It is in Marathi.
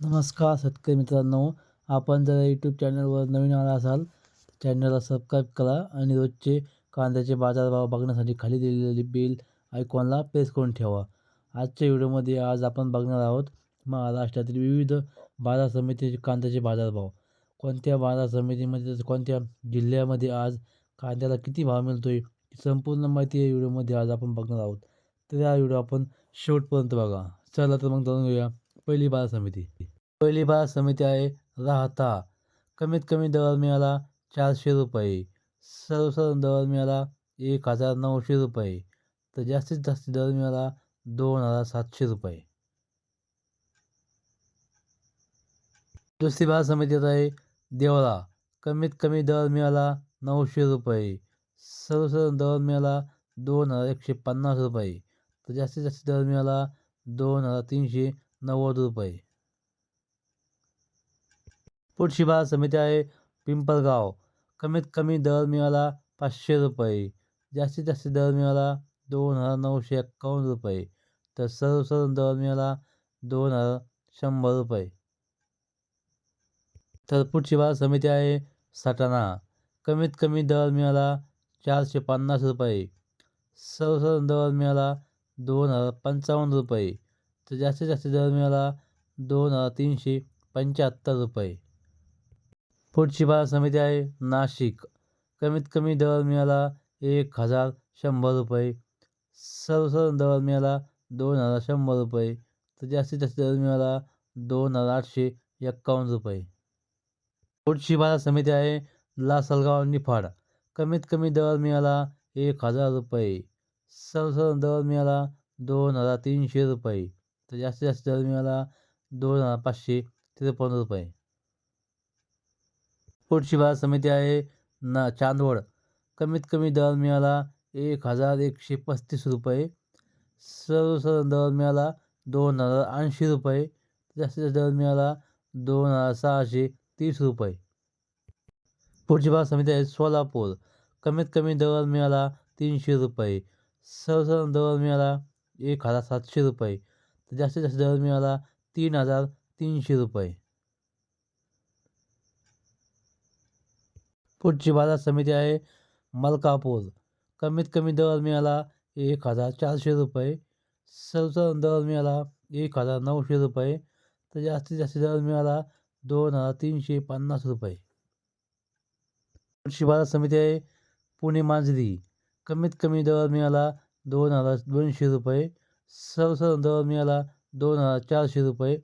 नमस्कार शेतकरी मित्रांनो आपण जर यूट्यूब चॅनलवर नवीन आला असाल तर चॅनलला सबस्क्राईब करा आणि रोजचे कांद्याचे बाजारभाव बघण्यासाठी खाली दिलेले बिल आयकॉनला प्रेस करून ठेवा. आजच्या व्हिडिओमध्ये आज आपण बघणार आहोत महाराष्ट्रातील विविध बाजार समितीचे कांद्याचे बाजारभाव. कोणत्या बाजार समितीमध्ये कोणत्या जिल्ह्यामध्ये आज कांद्याला किती भाव मिळतो आहे संपूर्ण माहिती या व्हिडिओमध्ये आज आपण बघणार आहोत. तर या व्हिडिओ आपण शेवटपर्यंत बघा. चला तर मग जाणून घेऊया पहिली बाजार समिती. पहिली बाजार समिती आहे राहता. कमीत कमी दर मिळाला चारशे रुपये. सर्वसाधारण दर मिळाला एक हजार नऊशे रुपये. तर जास्तीत जास्त दर मिळाला दोन हजार सातशे रुपये. दुसरी बाजार समितीत आहे देवळा. कमीत कमी दर मिळाला नऊशे रुपये. सर्वसाधारण दर मिळाला दोन हजार एकशे पन्नास रुपये. तर जास्तीत जास्त दर मिळाला दोन हजार तीनशे नव्वद रुपये. पुढची बाजार समिती आहे पिंपळगाव. कमीत कमी दर मिळाला पाचशे रुपये. जास्तीत जास्त दर मिळाला दोन हजार नऊशे एक्कावन्न रुपये. तर सर्वसाधारण दर मिळाला दोन हजार शंभर रुपये. तर पुढची बाजार समिती आहे सटाणा कमीत कमी दर मिळाला चारशे पन्नास रुपये. सर्वसाधारण दर मिळाला दोन हजार पंचावन्न रुपये. तर जास्तीत जास्त दर मिळाला दोन हजार तीनशे पंच्याहत्तर रुपये. पुढची बाजार समिती आहे नाशिक. कमीत कमी दर मिळाला एक हजार शंभर रुपये. सर्वसाधारण दर मिळाला दोन हजार शंभर रुपये. तर जास्तीत जास्त दर मिळाला दोन हजार आठशे एक्कावन्न रुपये. पुढची बाजार समिती आहे लासलगाव निफाड. कमीत कमी दर मिळाला एक हजार रुपये. सर्वसाधारण दर मिळाला दोन हजार तीनशे रुपये. तर जास्तीत जास्त दर मिळाला दोन हजार पाचशे त्रेपन्न रुपये. पुढची बाजार समिती आहे ना चांदवड. कमीत कमी दर मिळाला एक हजार एकशे पस्तीस रुपये. सर्वसाधारण दर मिळाला दोन हजार ऐंशी रुपये. जास्तीत जास्त दर मिळाला दोन हजार सहाशे तीस रुपये. पुढची बाजार समिती आहे सोलापूर. कमीत कमी दर मिळाला तीनशे रुपये. सर्वसाधारण दर मिळाला एक हजार सातशे रुपये. तर जास्तीत जास्त दर मिळाला तीन हजार तीनशे रुपये. पुढची बाजार समिती आहे मलकापूर. कमीत कमी दर मिळाला एक हजार चारशे रुपये. सर्वसाधारण दर मिळाला एक हजार नऊशे रुपये. तर जास्तीत जास्त दर मिळाला दोन हजार तीनशे पन्नास रुपये. पुढची बाजार समिती आहे पुणे मांजरी. कमीत कमी दर मिळाला दोन हजार दोनशे रुपये. सर्वसाधारण दर मिळाला दोन हजार चारशे रुपये.